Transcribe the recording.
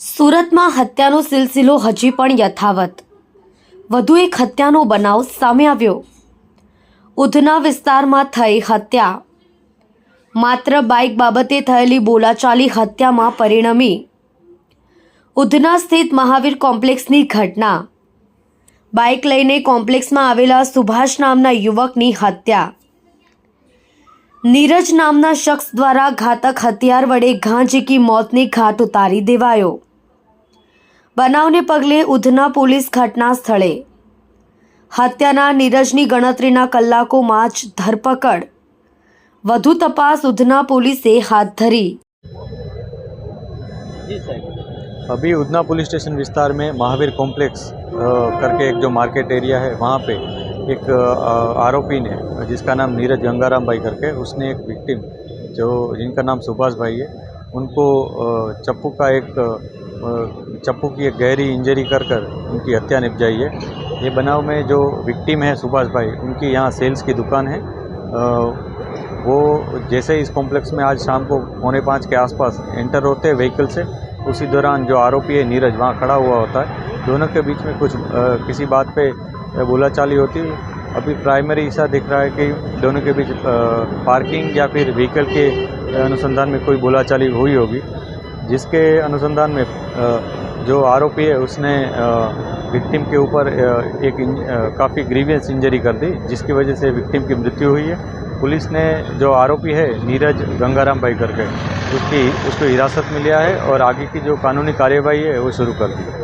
સુરતમાં હત્યાનો સિલસિલો હજી પણ યથાવત. વધુ એક હત્યાનો બનાવ સામે આવ્યો. ઉધના વિસ્તારમાં થઈ હત્યા. માત્ર બાઇક બાબતે થયેલી બોલાચાલી હત્યામાં પરિણમી. ઉધના સ્થિત મહાવીર કોમ્પ્લેક્સની ઘટના. બાઇક લઈને કોમ્પ્લેક્સમાં આવેલા સુભાષ નામના યુવકની હત્યા. નીરજ નામના શખ્સ દ્વારા ઘાતક હથિયાર વડે ઘા ઝીકી મોતની ઘાટ ઉતારી દેવાયો. બનાવને પગલે ઉધના પોલીસ ઘટના સ્થળે હત્યાના નીરજની ગણતરીના કલાકોમાં જ ધરપકડ વધુ તપાસ ઉધના પોલીસે હાથ ધરી जी साहब अभी उधना पुलिस स्टेशन विस्तार में महावीर कॉम्प्लेक्स अ, करके एक जो मार्केट एरिया है वहाँ पे एक अ, आरोपी ने जिसका नाम नीरज गंगाराम भाई करके उसने एक विक्टिम जो जिनका नाम सुभाष भाई है उनको अ, चप्पू का एक अ, चप्पू की एक गहरी इंजरी कर कर उनकी हत्या निपजाई है। ये बनाव में जो विक्टिम है सुभाष भाई उनकी यहाँ सेल्स की दुकान है। वो जैसे ही इस कॉम्प्लेक्स में आज शाम को पौने पाँच के आसपास एंटर होते हैं व्हीकल से उसी दौरान जो आरोपी है नीरज वहाँ खड़ा हुआ होता है। दोनों के बीच में कुछ अ, किसी बात पे बोलाचाली होती अभी प्राइमरी ऐसा दिख रहा है कि दोनों के बीच अ, पार्किंग या फिर व्हीकल के अनुसंधान में कोई बोलाचाली हुई होगी। जिसके अनुसंधान में जो आरोपी है, उसने विक्टिम के ऊपर एक काफ़ी ग्रीवियस इंजरी कर दी, जिसकी वजह से विक्टिम की मृत्यु हुई है। पुलिस ने जो आरोपी है, नीरज गंगाराम भाई करके, उसकी, उसको हिरासत में लिया है और आगे की जो कानूनी कार्यवाही है, वो शुरू कर दी है।